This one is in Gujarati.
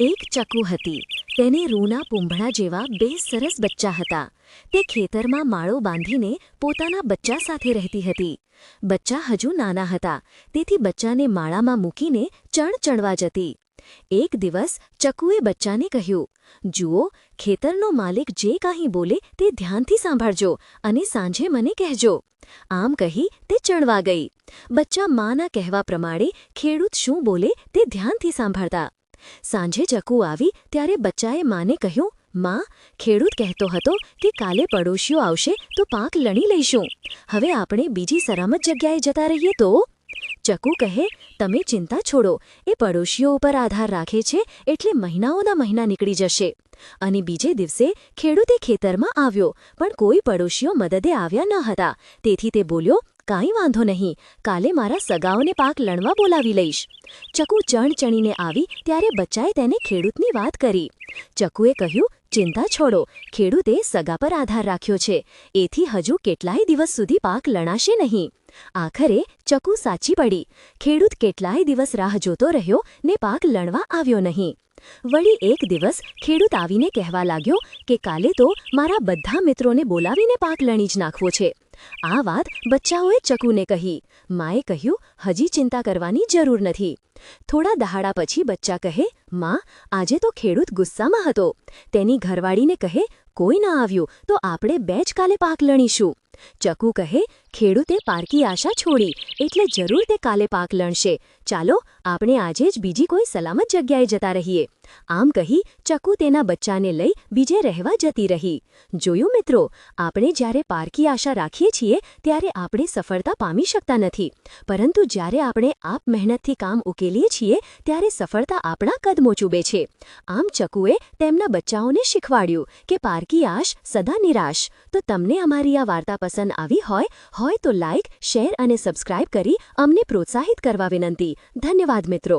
એક ચકુ હતી. તેને રૂના પૂંભળા જેવા બે સરસ બચ્ચા હતા. તે ખેતરમાં માળો બાંધીને પોતાના બચ્ચા સાથે રહેતી હતી. બચ્ચા હજુ નાના હતા. તેથી બચ્ચાને માળામાં મૂકીને ચણ ચણવા જતી. એક દિવસ ચકુએ બચ્ચાને કહ્યું, જુઓ, ખેતરનો માલિક જે કાંઈ બોલે તે ધ્યાનથી સાંભળજો અને સાંજે મને કહેજો. આમ કહી તે ચણવા ગઈ. બચ્ચા માના કહેવા પ્રમાણે ખેડૂત શું બોલે તે ધ્યાનથી સાંભળતા સાંજે ચકુ આવી ત્યારે બચ્ચાએ માને કહ્યું, માં, ખેડૂત કહેતો હતો કે કાલે પડોશીઓ આવશે તો પાક લણી લઈશું. હવે આપણે બીજી સલામત જગ્યાએ જતા રહીએ તો? ચકુ કહે, તમે ચિંતા છોડો. એ પડોશીઓ ઉપર આધાર રાખે છે એટલે મહિનાઓના મહિના નીકળી જશે. અને બીજે દિવસે ખેડૂતે ખેતરમાં આવ્યો, પણ કોઈ પડોશીઓ મદદે આવ્યા ન હતા. તેથી તે બોલ્યો કાંઈ વાંધો નહીં. કાલે મારા સગાઓને પાક લણવા બોલાવી લઈશ. ચકુ ચણ ચણીને આવી ત્યારે બચ્ચાએ તેને ખેડૂતની વાત કરી. ચકુએ કહ્યું, ચિંતા છોડો. ખેડૂતે સગા પર આધાર રાખ્યો છે. એથી હજુ કેટલાય દિવસ સુધી પાક લણાશે નહીં. આખરે ચકુ સાચી પડી. ખેડૂત કેટલાય દિવસ રાહ જોતો રહ્યો ને પાક લણવા આવ્યો નહીં. વળી એક દિવસ ખેડૂત આવીને કહેવા લાગ્યો કે કાલે તો મારા બધા મિત્રોને બોલાવીને પાક લણી જ નાખવો છે. આ વાત બચ્ચાઓએ ચકુને કહી. માએ કહ્યું, હજી ચિંતા કરવાની જરૂર નથી. થોડા દહાડા પછી બચ્ચા કહે, માં, આજે તો ખેડૂત ગુસ્સામાં હતો. તેની ઘરવાળીને કહે, કોઈ ના આવ્યું, તો આપણે બે જ કાલે પાક લણીશું ચકુ કહે ખેડૂતે પારકી આશા છોડી એટલે જરૂર તે કાલે પાક લણશે. ચાલો, આપણે આજે જ બીજી કોઈ સલામત જગ્યાએ જતા રહીએ. આમ કહી ચકુ તેના બચ્ચાને લઈ બીજે રહેવા જતી રહી. જોયું મિત્રો, આપણે જ્યારે પારકી આશા રાખીએ છીએ, ત્યારે આપણે સફળતા પામી શકતા નથી. પરંતુ જ્યારે આપણે આપ મહેનતથી કામ ઉકેલીએ છીએ, ત્યારે સફળતા આપણા કદમો ચૂબે છે. આમ ચકુએ તેમના બચ્ચાઓને શીખવાડ્યું કે પારકી આશ સદા નિરાશ. તો તમને અમારી આ વાર્તા પસંદ આવી હોય હોય તો લાઇક શેર અને સબસ્ક્રાઇબ કરી અમને પ્રોત્સાહિત કરવા વિનંતી. ધન્યવાદ મિત્રો.